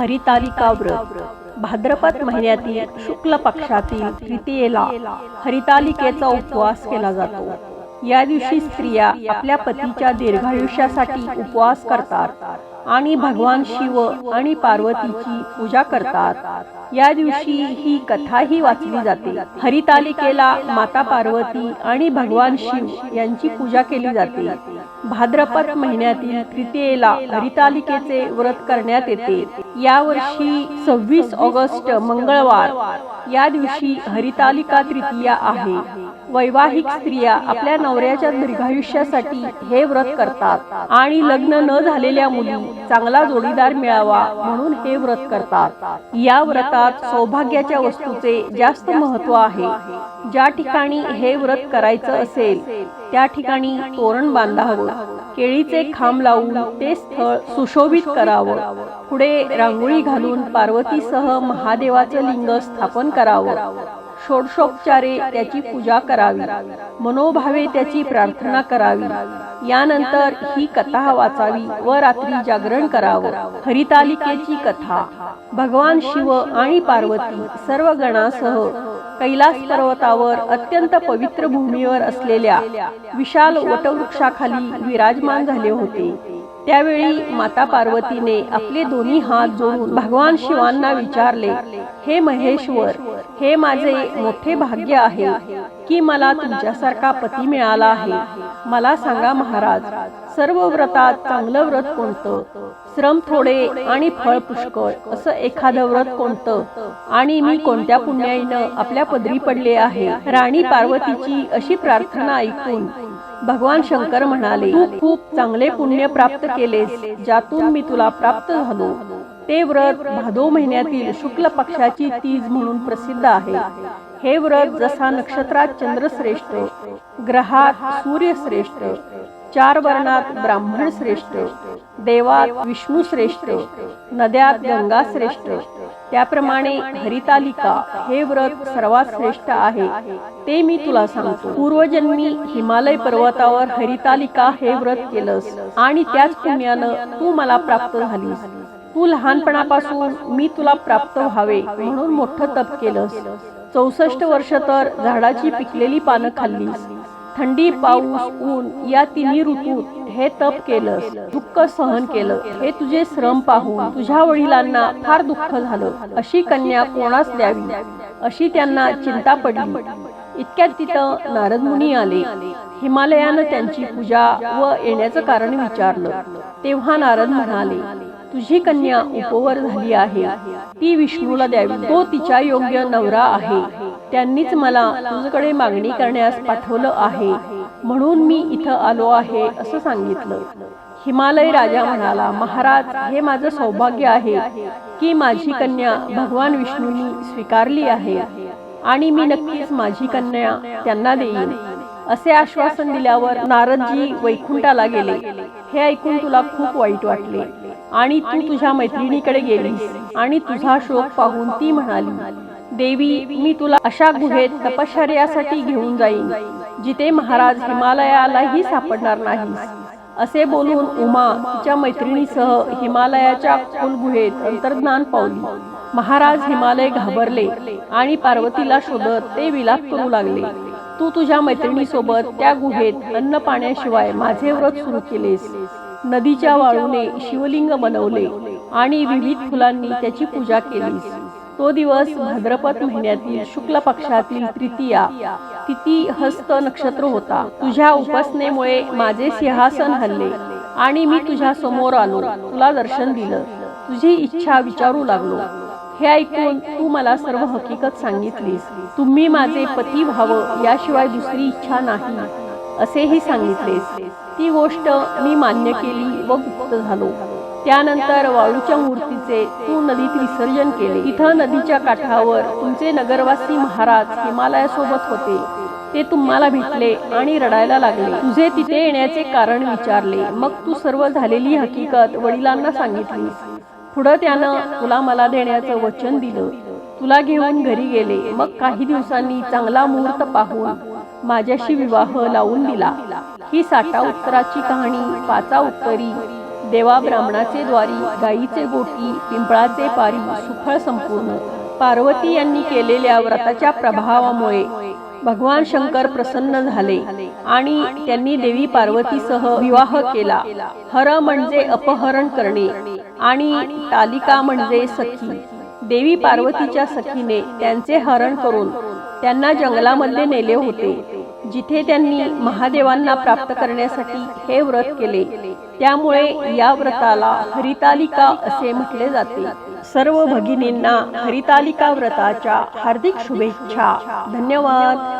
हरितालिका व्रत भाद्रपद महिन्यातील शुक्ल पक्षातील तृतीयेला हरितालिकेचा उपवास केला जातो. या दिवशी स्त्रिया आपल्या पतीच्या दीर्घायुष्यासाठी उपवास करतात आणि भगवान शिव आणि पार्वतीची पूजा करतात. या दिवशी ही कथाही वाचली जाते. हरितालिकेला माता पार्वती आणि भगवान शिव यांची पूजा केली जाते. भाद्रपद महिन्यातील तृतीयेला हरितालिकेचे व्रत करण्यात येते. यावर्षी सव्वीस ऑगस्ट मंगळवार. या दिवशी हरितालिका तृतीया आहे. वैवाहिक स्त्रिया आपल्या नवऱ्याच्या दीर्घायुष्यासाठी हे व्रत करतात. आणि लग्न न झालेल्या मुली चांगला जोडीदार मिळावा म्हणून हे व्रत करतात. या व्रतात सौभाग्याच्या वस्तूचे जास्त महत्त्व आहे. ज्या ठिकाणी हे व्रत करायचं असेल त्या ठिकाणी तोरण बांधावं केळीचे खांब लावून ते स्थळ सुशोभित करावं पुढे रांगोळी घालून पार्वतीसह महादेवाचं लिंग स्थापन करावं. षोडशोपचारे त्याची पूजा करावी. मनोभावे त्याची प्रार्थना करावी. यानंतर ही कथा वाचावी व रात्री जागरण करावं. हरितालिकेची कथा. भगवान शिव आणि पार्वती सर्व गणासह कैलास पर्वतावर अत्यंत पवित्र भूमीवर असलेल्या विशाल वटवृक्षाखाली विराजमान झाले होते. त्यावेळी माता पार्वतीने आपले दोन्ही हात जोडून भगवान शिवांना विचारले हे महेश्वर हे माझे मोठे भाग्य आहे. की मला तुमच्यासारखा पती मिळाला आहे. मला सांगा महाराज सर्व व्रतात चांगलं व्रत कोणतं? श्रम थोडे आणि फळ पुष्कळ असं एखादं व्रत कोणतं? आणि मी कोणत्या पुण्याईनं आपल्या पदरी पडले आहे? राणी पार्वतीची अशी प्रार्थना ऐकून भगवान शंकर म्हणाले तू खूप चांगले पुण्य प्राप्त केलेस ज्यातून मी तुला प्राप्त झालो. ते व्रत भादो महिन्यातील शुक्ल पक्षाची तीज म्हणून प्रसिद्ध आहे. हे व्रत जसा नक्षत्रात चंद्रश्रेष्ठ ग्रहात सूर्यश्रेष्ठ चार वर्णात ब्राह्मण श्रेष्ठ देवात विष्णू श्रेष्ठ नद्यात गंगा श्रेष्ठ त्याप्रमाणे हरितालिका हे व्रत सर्वात श्रेष्ठ आहे. ते मी तुला सांगतो. पूर्वजन्मी हिमालय पर्वतावर हरितालिका हे व्रत केलंस आणि त्याच पुण्यानं तू मला प्राप्त झालीस. तू लहानपणापासून मी तुला प्राप्त व्हावे म्हणून मोठं तप केलंस. चौसष्ट वर्ष तर झाडाची पिकलेली पानं खाल्लीस. थंडी पाऊस ऊन या तिन्ही ऋतूत हे तप केलंस. दुःख सहन केलं. हे तुझे श्रम पाहून तुझ्या वडिलांना फार दुःख झालं. अशी कन्या कोणास द्यावी? अशी त्यांना चिंता पडली. इतक्यात तिथं नारद मुनी आले. हिमालयानं त्यांची पूजा व येण्याचं कारण विचारलं. तेव्हा नारद म्हणाले तुझी कन्या उपवर झाली आहे. ती विष्णूला द्यावी. तो तिच्या योग्य नवरा आहे. त्यांनीच मला तुझकडे मागणी करण्यास पाठवलं आहे. म्हणून मी इथं आलो आहे असं सांगितलं. हिमालय राजा म्हणाला महाराज हे माझं सौभाग्य आहे की माझी कन्या भगवान विष्णूंनी स्वीकारली आहे आणि मी नक्कीच माझी कन्या त्यांना देईन. असे आश्वासन दिल्यावर नारदजी वैकुंठाला गेले. हे ऐकून तुला खूप वाईट वाटले. आणि तू तुझ्या मैत्रिणीकडे गेलीस. आणि तुझा शोक पाहून ती म्हणाली देवी मी तुला अशा गुहेत तपश्चर्यासाठी घेऊन जाईन जिथे महाराज हिमालयालाही सापडणार नाही असे बोलून उमा तिच्या मैत्रिणीसह हिमालयाच्या खोल गुहेत अंतर्ज्ञान पावली. महाराज हिमालय घाबरले आणि पार्वतीला शोधत ते विलाप करू लागले. तू तुझ्या मैत्रिणीसोबत त्या गुहेत अन्न पाण्याशिवाय माझे व्रत सुरू केलेस. नदीच्या वाळूने शिवलिंग बनवले आणि विविध फुलांनी त्याची पूजा केलीस तो दिवस भाद्रपद महिन्यातील शुक्ल पक्षातील तृतीया. तिथी हस्त नक्षत्र होता. तुझ्या उपासनेमुळे माझे सिंहासन हल्ले आणि मी तुझ्या समोर आलो. तुला दर्शन दिलं. तुझी इच्छा विचारू लागलो. हे ऐकून तू मला सर्व हकीकत सांगितलीस. तुम्ही माझे पती व्हावं. याशिवाय दुसरी इच्छा नाही. असेही सांगितलेस. ती गोष्ट मी मान्य केली व गुप्त झालो. त्यानंतर वाळूच्या मूर्तीचे तू नदीत विसर्जन केले. इथं नदीच्या काठावर तुमचे नगरवासी महाराज हिमालयासोबत होते. ते तुम्हाला भेटले आणि रडायला लागले. तुझे तिथे येण्याचे कारण विचारले. मग तू सर्व झालेली हकीकत वडिलांना सांगितलीस. पुढं त्यानं तुला मला देण्याचं वचन दिलं. तुला घेऊन घरी गेले. मग काही दिवसांनी चांगला मुहूर्त पाहून माझ्याशी विवाह लावून दिला. ही साठा उत्तराची कहाणी पाचा उत्तरी देवा ब्राह्मणाचे द्वारी गाईचे गोटी पिंपळाचे पारी सुफळ संपूर्ण. पार्वती यांनी केलेल्या व्रताच्या प्रभावामुळे भगवान शंकर प्रसन्न झाले आणि त्यांनी देवी पार्वतीसह विवाह केला. हर म्हणजे अपहरण करणे आणि तालिका म्हणजे सखी. देवी पार्वतीच्या सखीने त्यांचे हरण करून त्यांना जंगलामध्ये नेले होते जिथे त्यांनी महादेवांना प्राप्त करण्यासाठी हे व्रत केले. त्यामुळे या व्रताला हरितालिका असे म्हटले जाते. सर्व भगिनींना हरितालिका व्रताच्या हार्दिक शुभेच्छा. धन्यवाद.